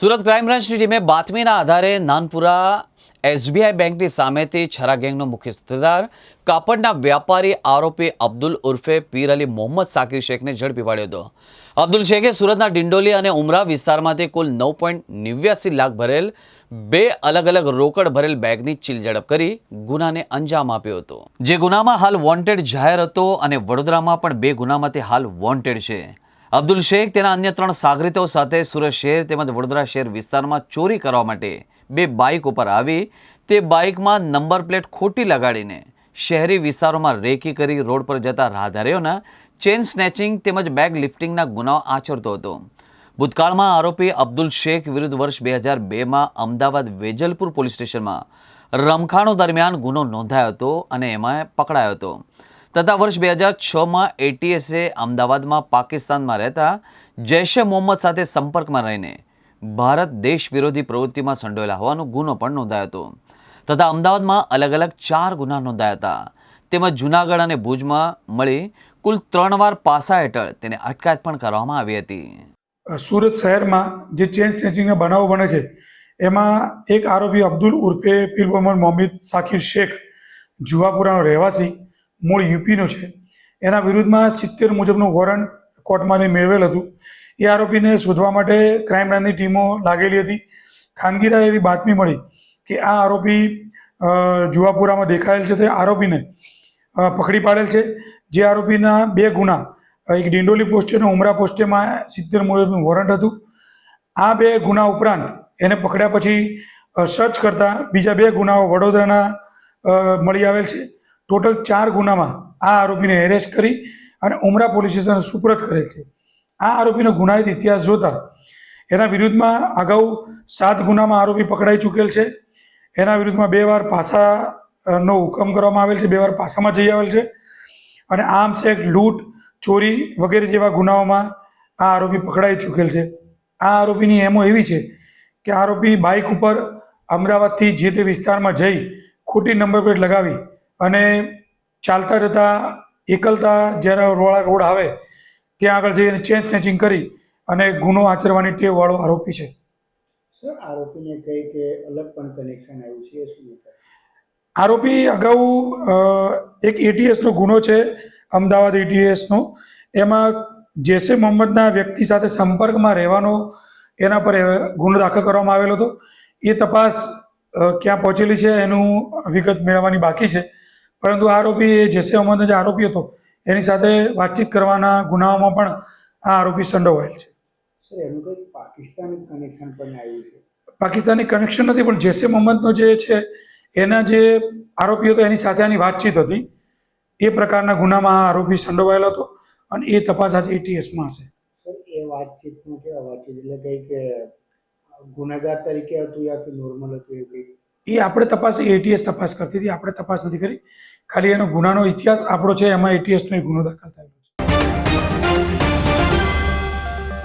Surat crime બ્રાન્ચની ટીમે બાતમીના આધારે નાનપુરા એસબીઆઈ બેંકની સામેથી છરા ગેંગનો મુખ્ય સૂત્રધાર કાપડના વ્યાપારી આરોપી અબ્દુલ ઉર્ફે પીર અલી મોહમ્મદ સાકિર શેખને ઝડપી પાડ્યો હતો. અબ્દુલ શેખે સુરતના ડિંડોલી અને ઉમરા વિસ્તારમાંથી કુલ નવ પોઈન્ટ નેવ્યાસી લાખ ભરેલ બે અલગ અલગ રોકડ ભરેલ બેગની ચીલઝડપ કરી ગુનાને અંજામ આપ્યો હતો. જે ગુનામાં હાલ વોન્ટેડ જાહેર હતો અને વડોદરામાં પણ બે ગુનામાંથી હાલ વોન્ટેડ છે. અબ્દુલ શેખ તેના અન્ય ત્રણ સાગરીતો સાથે સુરત શહેર તેમજ વડોદરા શહેર વિસ્તારમાં ચોરી કરવા માટે બે બાઇક ઉપર આવી. તે બાઇકમાં નંબર પ્લેટ ખોટી લગાડીને શહેરી વિસ્તારોમાં રેકી કરી રોડ પર જતા રાહદારીઓના ચેન સ્નેચિંગ તેમજ બેગ લિફ્ટિંગના ગુનાઓ આચરતો હતો. ભૂતકાળમાં આરોપી અબ્દુલ શેખ વિરુદ્ધ વર્ષ બે હજાર બેમાં અમદાવાદ વેજલપુર પોલીસ સ્ટેશનમાં રમખાણો દરમિયાન ગુનો નોંધાયો હતો અને એમાં પકડાયો હતો. તથા વર્ષ બે હજાર છમાં એટીએસે અમદાવાદમાં પાકિસ્તાનમાં રહેતા જૈશે મોહમ્મદ સાથે સંપર્કમાં રહીને ભારત દેશ વિરોધી પ્રવૃત્તિમાં સંડોયેલા હોવાનો ગુનો પણ નોંધાયો હતો. તથા અમદાવાદમાં અલગ અલગ ચાર ગુના નોંધાયા હતા. તેમજ જૂનાગઢ અને ભુજમાં મળી કુલ ત્રણ વાર પાસા હેઠળ તેને અટકાયત પણ કરવામાં આવી હતી. સુરત શહેરમાં જે ચેન સ્નેચિંગના બનાવો બને છે, એમાં એક આરોપી અબ્દુલ ઉર્ફે પીર મોહમ્મદ મોહમ્મદ સાકિર શેખ જુવાપુરાનો રહેવાસી મૂળ યુપીનો છે. એના વિરુદ્ધમાં સિત્તેર મુજબનું વોરંટ કોર્ટમાંથી મેળવેલ હતું. એ આરોપીને શોધવા માટે ક્રાઇમ બ્રાન્ચની ટીમો લાગેલી હતી. ખાનગીરા એવી બાતમી મળી કે આ આરોપી જુવાપુરામાં દેખાયેલ છે તે આરોપીને પકડી પાડેલ છે. જે આરોપીના બે ગુના એક ડિંડોલી પોસ્ટે અને ઉમરા પોસ્ટેમાં સિત્તેર મુજબનું વોરંટ હતું. આ બે ગુના ઉપરાંત એને પકડ્યા પછી સર્ચ કરતા બીજા બે ગુનાઓ વડોદરાના મળી આવેલ છે. ટોટલ ચાર ગુનામાં આ આરોપીને એરેસ્ટ કરી અને ઉમરા પોલીસ સ્ટેશન સુપ્રત કરેલ છે. આ આરોપીનો ગુનાહિત ઇતિહાસ જોતા એના વિરુદ્ધમાં અગાઉ સાત ગુનામાં આરોપી પકડાઈ ચૂકેલ છે. એના વિરુદ્ધમાં બે વાર પાસાનો હુકમ કરવામાં આવેલ છે, બે વાર પાસામાં જઈ આવેલ છે અને આર્મ્સ એક્ટ લૂંટ, ચોરી વગેરે જેવા ગુનાઓમાં આ આરોપી પકડાઈ ચૂકેલ છે. આ આરોપીની એમો એવી છે કે આરોપી બાઇક ઉપર અમદાવાદથી જે તે વિસ્તારમાં જઈ ખોટી નંબર પ્લેટ લગાવી અને ચાલતા જતા એકલતા જ્યારે રોળા રોડ આવે ત્યાં આગળ જઈને ચેન સ્નેચિંગ કરી અને ગુનો આચરવાની ટેવવાળો આરોપી છે. સર આરોપીને કઈ કે અલગ પણ કનેક્શન આવ્યું છે શું આરોપી અગાઉ એક એટીએસનો ગુનો છે અમદાવાદ એટીએસનો એમાં જેસે મોહમ્મદના વ્યક્તિ સાથે સંપર્કમાં રહેવાનો એના પર ગુનો દાખલ કરવામાં આવેલો હતો. એ તપાસ ક્યાં પહોંચેલી છે એનું વિગત મેળવવાની બાકી છે. પરંતુ આ આરોપી જેસે મોહમ્મદનો જે આરોપી હતો એની સાથે વાતચીત કરવાના ગુનાઓમાં પણ આ આરોપી સંડોવાયેલ છે. સર એનું કઈ પાકિસ્તાન કનેક્શન પણ આવ્યું છે. પાકિસ્તાની કનેક્શન નથી પણ જેસે મોહમ્મદનો જે છે એના જે આરોપી હતો એની સાથે આની વાતચીત હતી. એ પ્રકારના ગુનામાં આ આરોપી સંડોવાયેલો હતો અને એ તપાસ આજે એટીએસમાં હશે. એ વાતચીતમાં કેવા વાતચીત? એટલે કંઈક કે ગુનેગાર તરીકે હતું યા કે નોર્મલ હતું એ કઈ એ આપણે તપાસ એટીએસ તપાસ કરતી હતી. આપણે તપાસ નથી કરી. ખાલી એનો ગુનાનો ઇતિહાસ આપણો છે, એમાં એટીએસનો ગુનો દાખલ થયેલો